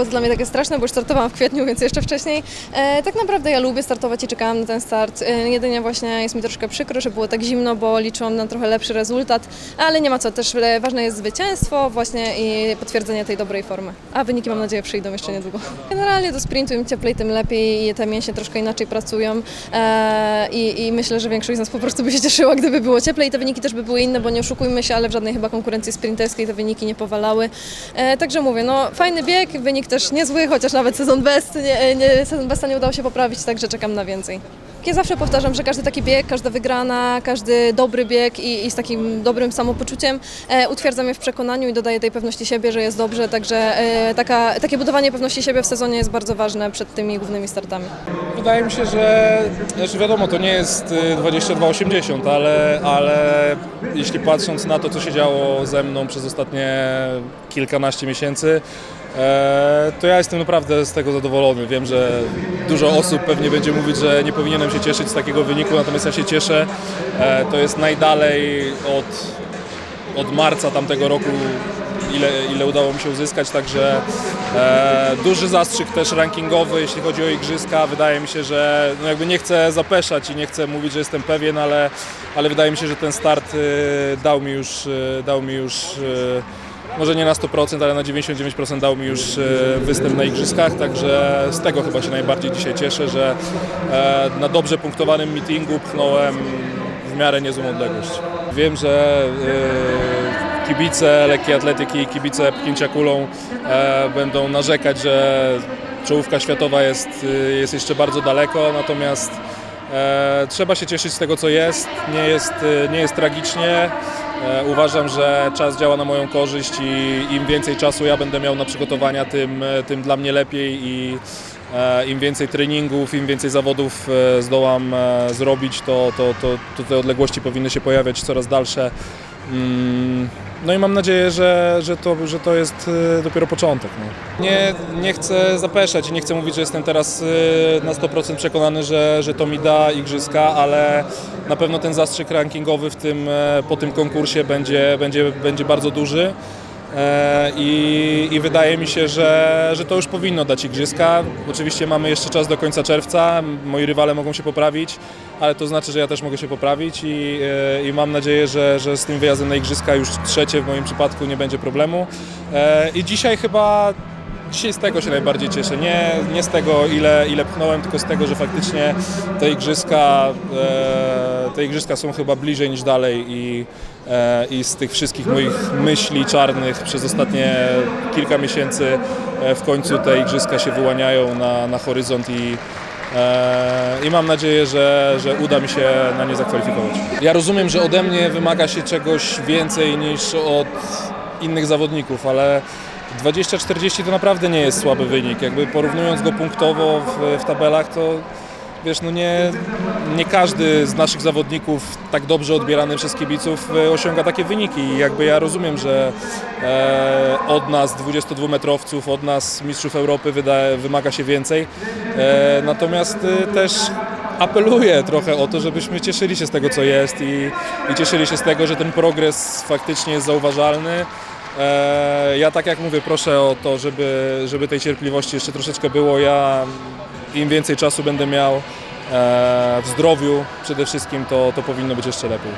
było to dla mnie takie straszne, bo już startowałam w kwietniu, więc jeszcze wcześniej. E, tak naprawdę ja lubię startować i czekałam na ten start. E, jedynie właśnie jest mi troszkę przykro, że było tak zimno, bo liczyłam na trochę lepszy rezultat, ale nie ma co, też e, ważne jest zwycięstwo właśnie i potwierdzenie tej dobrej formy. A wyniki mam nadzieję przyjdą jeszcze niedługo. Generalnie do sprintu im cieplej, tym lepiej i te mięśnie troszkę inaczej pracują e, i, i myślę, że większość z nas po prostu by się cieszyła, gdyby było cieplej i te wyniki też by były inne, bo nie oszukujmy się, ale w żadnej chyba konkurencji sprinterskiej te wyniki nie powalały. E, także mówię, no fajny bieg, wynik też niezły, chociaż nawet sezon best, nie, nie, sezon besta nie udało się poprawić, także czekam na więcej. Ja zawsze powtarzam, że każdy taki bieg, każda wygrana, każdy dobry bieg i, i z takim dobrym samopoczuciem e, utwierdza mnie w przekonaniu i dodaje tej pewności siebie, że jest dobrze, także e, taka, takie budowanie pewności siebie w sezonie jest bardzo ważne przed tymi głównymi startami. Wydaje mi się, że znaczy wiadomo, to nie jest y, 22,80, ale, ale jeśli patrząc na to, co się działo ze mną przez ostatnie kilkanaście miesięcy, to ja jestem naprawdę z tego zadowolony. Wiem, że dużo osób pewnie będzie mówić, że nie powinienem się cieszyć z takiego wyniku, natomiast ja się cieszę. E, To jest najdalej od, od marca tamtego roku, ile, ile udało mi się uzyskać, także e, duży zastrzyk też rankingowy, jeśli chodzi o igrzyska. Wydaje mi się, że no jakby nie chcę zapeszać i nie chcę mówić, że jestem pewien, ale, ale wydaje mi się, że ten start dał mi już, dał mi już może nie na 100%, ale na 99% dał mi już y, występ na igrzyskach, także z tego chyba się najbardziej dzisiaj cieszę, że e, na dobrze punktowanym meetingu pchnąłem w miarę niezłą odległość. Wiem, że y, kibice lekkiej atletyki i kibice pchnięcia kulą e, będą narzekać, że czołówka światowa jest, jest jeszcze bardzo daleko, natomiast e, trzeba się cieszyć z tego, co jest. Nie jest, y, nie jest tragicznie. E, Uważam, że czas działa na moją korzyść i im więcej czasu ja będę miał na przygotowania, tym, e, tym dla mnie lepiej i e, im więcej treningów, im więcej zawodów e, zdołam e, zrobić, to, to, to, to te odległości powinny się pojawiać coraz dalsze. No i mam nadzieję, że, że, to, że to jest e, dopiero początek. No. Nie, nie chcę zapeszać i nie chcę mówić, że jestem teraz e, na 100% przekonany, że, że to mi da igrzyska, ale na pewno ten zastrzyk rankingowy w tym, e, po tym konkursie będzie, będzie, będzie bardzo duży. E, I, I wydaje mi się, że, że to już powinno dać igrzyska. Oczywiście mamy jeszcze czas do końca czerwca, moi rywale mogą się poprawić, ale to znaczy, że ja też mogę się poprawić i, e, i mam nadzieję, że, że z tym wyjazdem na igrzyska już trzecie w moim przypadku nie będzie problemu. E, I dzisiaj chyba Dzisiaj z tego się najbardziej cieszę. Nie, nie z tego, ile, ile pchnąłem, tylko z tego, że faktycznie te igrzyska, e, te igrzyska są chyba bliżej niż dalej i, e, i z tych wszystkich moich myśli czarnych przez ostatnie kilka miesięcy e, w końcu te igrzyska się wyłaniają na, na horyzont i, e, i mam nadzieję, że, że uda mi się na nie zakwalifikować. Ja rozumiem, że ode mnie wymaga się czegoś więcej niż od innych zawodników, ale 20-40 to naprawdę nie jest słaby wynik. Jakby porównując go punktowo w, w tabelach, to wiesz, no nie, nie każdy z naszych zawodników tak dobrze odbierany przez kibiców e, osiąga takie wyniki. I jakby ja rozumiem, że e, od nas 22-metrowców, od nas mistrzów Europy wyda, wymaga się więcej. E, natomiast e, też apeluję trochę o to, żebyśmy cieszyli się z tego, co jest i, i cieszyli się z tego, że ten progres faktycznie jest zauważalny. E, Ja tak jak mówię, proszę o to, żeby, żeby tej cierpliwości jeszcze troszeczkę było. Ja im więcej czasu będę miał e, w zdrowiu przede wszystkim, to, to powinno być jeszcze lepiej.